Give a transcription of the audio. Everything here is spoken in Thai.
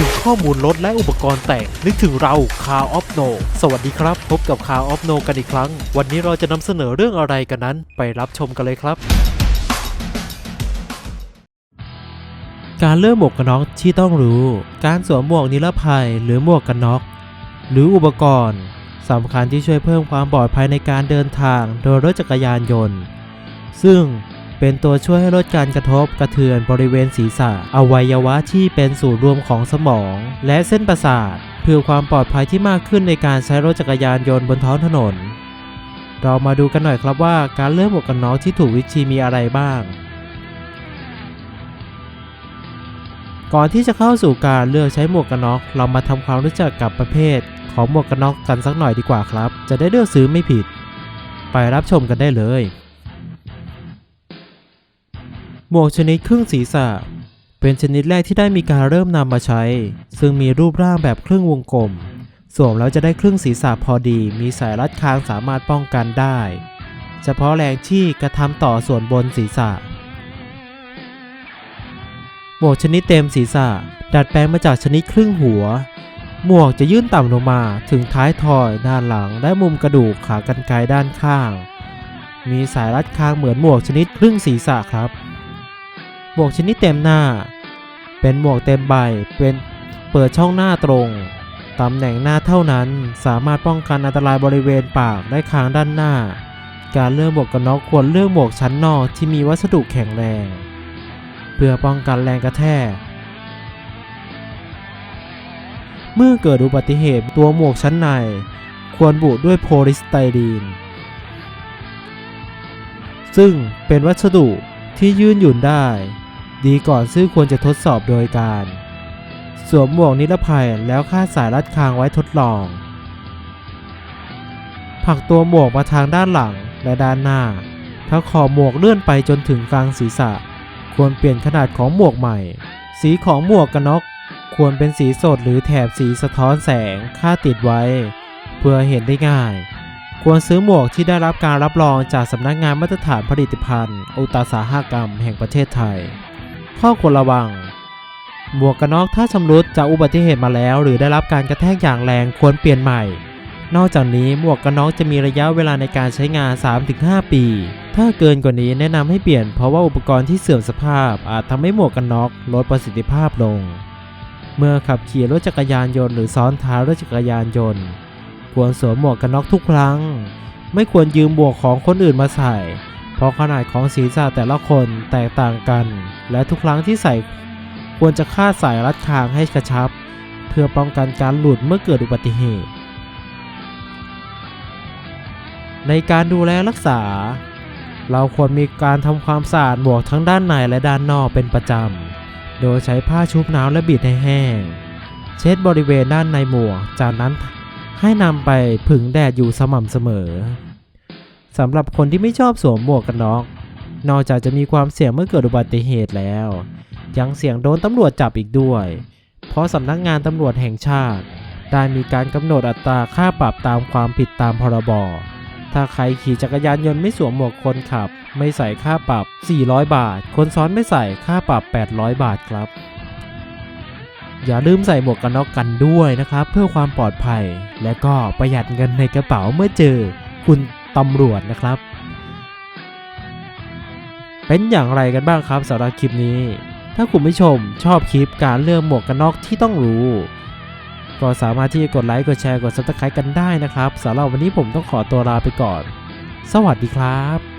ถึงข้อมูลรถและอุปกรณ์แต่ง นึกถึงเราคาออฟโนสวัสดีครับ พบกับคาออฟโนกันอีกครั้ง วันนี้เราจะนำเสนอเรื่องอะไรกันนั้น ไปรับชมกันเลยครับการเลือกหมวกกันน็อกที่ต้องรู้ การสวมหมวกนิรภัยหรือหมวกกันน็อก หรืออุปกรณ์สำคัญที่ช่วยเพิ่มความปลอดภัยในการเดินทางโดยรถจักรยานยนต์ ซึ่ง เป็นตัวช่วยให้ลดการกระทบกระเทือนบริเวณศีรษะ อวัยวะที่เป็นศูนย์รวมของสมอง และเส้นประสาทเพื่อความปลอดภัยที่มากขึ้นในการใช้รถจักรยานยนต์บนท้องถนน เรามาดูกันหน่อยครับว่าการเลือกหมวกกันน็อกที่ถูกวิธีมีอะไรบ้าง ก่อนที่จะเข้าสู่การเลือกใช้หมวกกันน็อกเรามาทำความรู้จักกับประเภท ของหมวกกันน็อกกันสักหน่อยดีกว่าครับ จะได้เลือกซื้อไม่ผิด ไปรับชมกันได้เลย หมวกชนิดครึ่งศีรษะ เป็นชนิดแรกที่ได้มีการเริ่มนำมาใช้ ซึ่งมีรูปร่างแบบครึ่งวงกลม สวมแล้วจะได้ครึ่งศีรษะพอดี มีสายรัดคางสามารถป้องกันได้ เฉพาะแรงที่กระทำต่อส่วนบนศีรษะ หมวกชนิดเต็มศีรษะ ดัดแปลงมาจากชนิดครึ่งหัว หมวกจะยื่นต่ำลงมาถึงท้ายทอยด้านหลังและมุมกระดูกขากรรไกรด้านข้าง มีสายรัดคางเหมือนหมวกชนิดครึ่งศีรษะครับ หมวกชนิดเต็มหน้า เป็นหมวกเต็มใบ เป็นเปิดช่องหน้าตรง ตำแหน่งหน้าเท่านั้นสามารถป้องกันอันตรายบริเวณปากและคางด้านหน้า การเลือกหมวกกันน็อกควรเลือกหมวกชั้นนอกที่มีวัสดุแข็งแรง เพื่อป้องกันแรงกระแทก เมื่อเกิดอุบัติเหตุตัวหมวกชั้นใน ควรบุด้วยโพลิสไตรีน ซึ่งเป็นวัสดุที่ยืนหยุ่นได้ ดีก่อนซึ่งควรจะทดสอบโดยการ สวมหมวกนิรภัยแล้วคาดสายรัดคางไว้ทดลอง ผักตัวหมวกมาทางด้านหลังและด้านหน้า ถ้าขอหมวกเลื่อนไปจนถึงกลางศีรษะ ควรเปลี่ยนขนาดของหมวกใหม่ สีของหมวกกันน็อกควรเป็นสีสดหรือแถบสีสะท้อนแสงค่าดติดไว้ เพื่อเห็นได้ง่าย ควรซื้อหมวกที่ได้รับการรับรองจากสำนักงานมาตรฐานผลิตภัณฑ์ อุตสาหกรรมแห่งประเทศไทย ข้อควรระวัง หมวกกันน็อกถ้าชำรุดจากอุบัติเหตุมาแล้ว หรือได้รับการกระแทกอย่างแรงควรเปลี่ยนใหม่ นอกจากนี้หมวกกันน็อกจะมีระยะเวลาในการใช้งาน 3-5 ปี ถ้าเกินกว่านี้แนะนำให้เปลี่ยนเพราะว่าอุปกรณ์ที่เสื่อมสภาพ อาจทำให้หมวกกันน็อกลดประสิทธิภาพลง เมื่อขับขี่รถจักรยานยนต์หรือซ้อนท้ายรถจักรยานยนต์ ควรสวมหมวกกันน็อกทุกครั้ง ไม่ควรยืมหมวกของคนอื่นมาใส่ เพราะขนาดของศีรษะแต่ละคนแตกต่างกัน และทุกครั้งที่ใส่ควรจะคาดสายรัดคางให้กระชับ เพื่อป้องกันการหลุดเมื่อเกิดอุบัติเหตุ ในการดูแลรักษา เราควรมีการทำความสะอาดหมวกทั้งด้านในและด้านนอกเป็นประจำ โดยใช้ผ้าชุบน้ำและบีบให้แห้ง เช็ดบริเวณด้านในหมวก จากนั้นให้นำไปผึ่งแดดอยู่สม่ำเสมอ สำหรับคนที่ไม่ชอบสวมหมวกกันน็อก นอกจากจะมีความเสี่ยงเมื่อเกิดอุบัติเหตุแล้ว ยังเสี่ยงโดนตำรวจจับอีกด้วย เพราะสำนักงานตำรวจแห่งชาติ ได้มีการกำหนดอัตราค่าปรับตามความผิดตามพรบ ถ้าใครขี่จักรยานยนต์ไม่สวมหมวกคนขับ ไม่ใส่ค่าปรับ 400 บาท คนซ้อนไม่ใส่ค่าปรับ 800 บาทครับ อย่าลืมใส่หมวกกันน็อกกันด้วยนะครับ เพื่อความปลอดภัย และก็ประหยัดเงินในกระเป๋าเมื่อเจอคุณ ตำรวจนะครับ เป็นอย่างไรกันบ้างครับสำหรับคลิปนี้ ถ้าคุณผู้ชมชอบคลิปการเลือกหมวกกันน็อกที่ต้องรู้ ก็สามารถที่จะกดไลค์กดแชร์กด subscribe กันได้นะครับสำหรับวันนี้ผมต้องขอตัวลาไปก่อน สวัสดีครับ